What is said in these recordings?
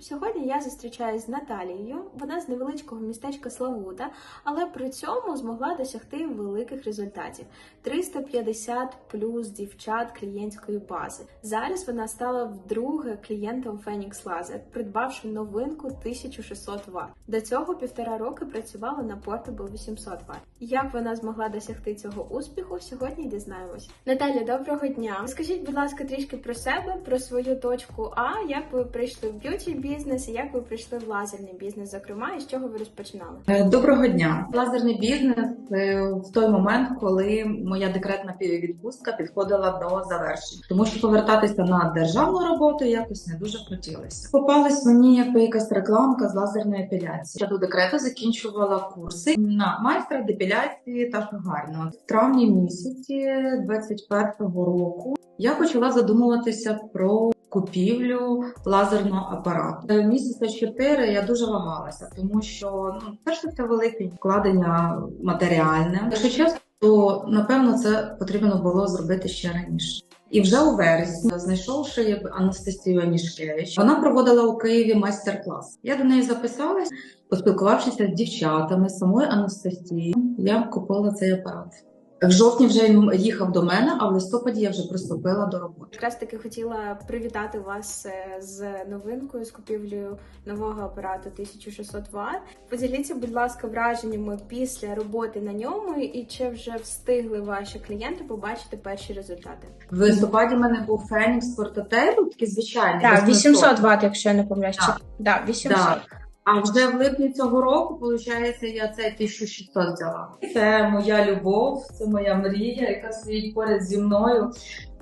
Сьогодні я зустрічаюсь з Наталією. Вона з невеличкого містечка Славута, але при цьому змогла досягти великих результатів: 350 плюс дівчат клієнтської бази. Зараз вона стала вдруге клієнтом Phoenix Laser, придбавши новинку 1600 Вт. До цього півтора роки працювала на Portable 800 Вт. Як вона змогла досягти цього успіху, сьогодні дізнаємось. Наталя, доброго дня. Скажіть, будь ласка, трішки про себе, про свою точку А, як ви прийшли в б'юті бізнес, і як ви прийшли в лазерний бізнес, зокрема, і з чого ви розпочинали? Е, Доброго дня. Лазерний бізнес е, в той момент, коли моя декретна відпустка підходила до завершення, тому що повертатися на державну роботу якось не дуже хотілося. Попалась мені якби якась рекламка з лазерної епіляції. Я до декрету закінчувала курси на майстра депіляції та шугарного. В травні місяці 21-го року я почала задумуватися про купівлю лазерного апарату. Е, Місяця чотири я дуже вагалася, тому що ну, перше це велике вкладення матеріальне. Якщо чесно, то напевно це потрібно було зробити ще раніше. І вже у вересні, знайшовши Анастасію Анішкевич, вона проводила у Києві майстер-клас. Я до неї записалась, поспілкувавшися з дівчатами, самою Анастасією, я купила цей апарат. В жовтні вже він їхав до мене, а в листопаді я вже приступила до роботи. Якраз таки хотіла привітати вас е, з новинкою, з купівлею нового апарату 1600 Вт. Поділіться, будь ласка, враженнями після роботи на ньому, і чи вже встигли ваші клієнти побачити перші результати? В листопаді в мене був Фенікс Портатейбл, такий звичайний. Так, 800. 800 Вт, якщо я не помиляюсь. Так. Да, 800. Так. А вже в липні цього року, виходить, я цей 1600 взяла. Це моя любов, це моя мрія, яка стоїть поряд зі мною.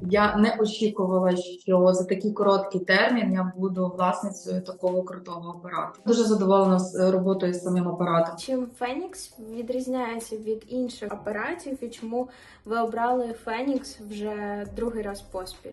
Я не очікувала, що за такий короткий термін я буду власницею такого крутого апарату. Дуже задоволена з роботою з самим апаратом. Чим Фенікс відрізняється від інших апаратів, і чому ви обрали Фенікс вже другий раз поспіль?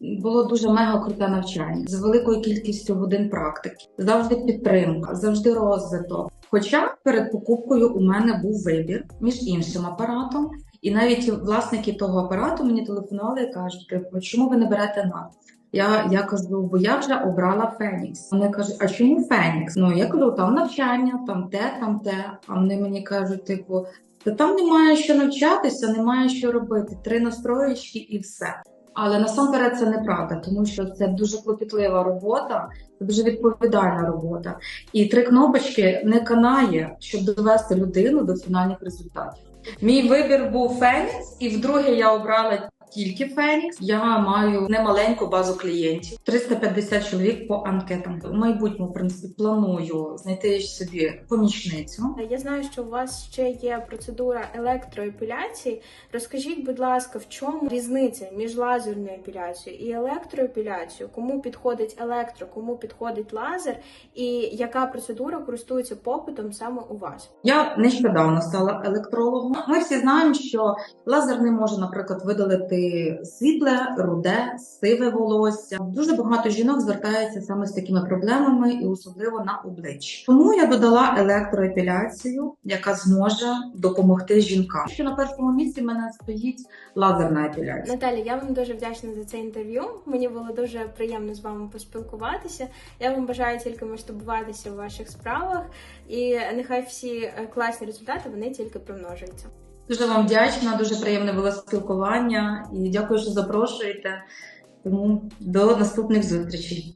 Було дуже мега круте навчання з великою кількістю годин практики, завжди підтримка, завжди розвиток. Хоча перед покупкою у мене був вибір між іншим апаратом, і навіть власники того апарату мені телефонували і кажуть, чому ви не берете нас? Я, я кажу, бо я вже обрала Фенікс. Вони кажуть, а чому Фенікс? Ну я кажу, там навчання, там те, там те. А вони мені кажуть, типу, та там немає що навчатися, немає що робити. Три настроєчки і все. Але насамперед це неправда, тому що це дуже клопітлива робота, це дуже відповідальна робота. І три кнопочки не канає, щоб довести людину до фінальних результатів. Мій вибір був Фенікс, і вдруге я обрала тільки Фенікс. Я маю немаленьку базу клієнтів, 350 чоловік по анкетам. В майбутньому, в принципі, планую знайти собі помічницю. Я знаю, що у вас ще є процедура електроепіляції. Розкажіть, будь ласка, в чому різниця між лазерною епіляцією і електроепіляцією? Кому підходить електро, кому підходить лазер, і яка процедура користується попитом саме у вас? Я нещодавно стала електрологом. Ми всі знаємо, що лазер не може, наприклад, видалити світле, руде, сиве волосся. Дуже багато жінок звертається саме з такими проблемами, і особливо на обличчі. Тому я додала електроепіляцію, яка зможе допомогти жінкам. Що на першому місці в мене стоїть лазерна епіляція. Наталі, я вам дуже вдячна за це інтерв'ю. Мені було дуже приємно з вами поспілкуватися. Я вам бажаю тільки масштабуватися в ваших справах, і нехай всі е, класні результати вони тільки примножуються. Дуже вам вдячна, дуже приємне було спілкування і дякую, що запрошуєте. Тому до наступних зустрічей.